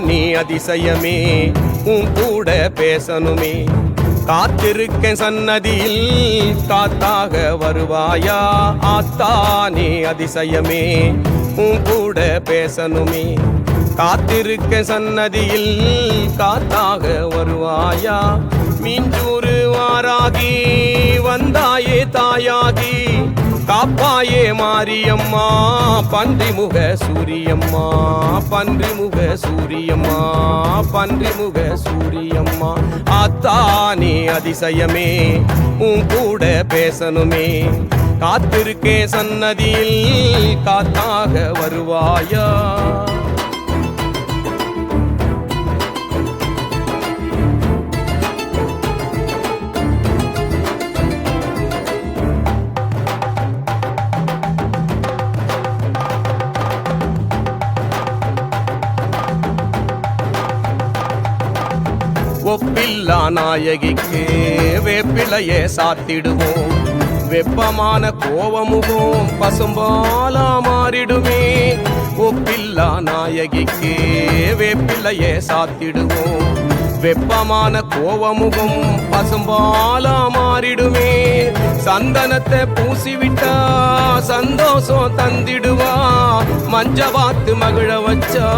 நீ அதிசயமே உன் கூட பேசணுமே. காத்திருக்க சன்னதியில் காத்தாக வருவாயா? ஆத்தா நீ அதிசயமே உன் கூட பேசணுமே. காத்திருக்க சன்னதியில் காத்தாக வருவாயா? மீஞ்சூறு வாராகி வந்தாயே தாயாகி. காப்பாயே மாரியம்மா பன்றிமுக சூரியம்மா பன்றிமுக சூரியம்மா பன்றிமுக சூரியம்மா. ஆத்தா அதிசயமே உன் கூட பேசணுமே. காத்திருக்கே சன்னதியில் காத்தாக வருவாயா? ஒப்பில்லா நாயகிக்கு வேப்பிலையே சாத்திடுவோம். வெப்பமான கோவமுகம் பசும்பாலா மாறிடுமே. ஒப்பில்லா நாயகிக்கு வேப்பிலையே சாத்திடுவோம். வெப்பமான கோவமுகம் பசும்பாலா மாறிடுமே. சந்தனத்தை பூசிவிட்டா சந்தோஷம் தந்திடுவா. மஞ்ச வாத்து மகிழ வச்சா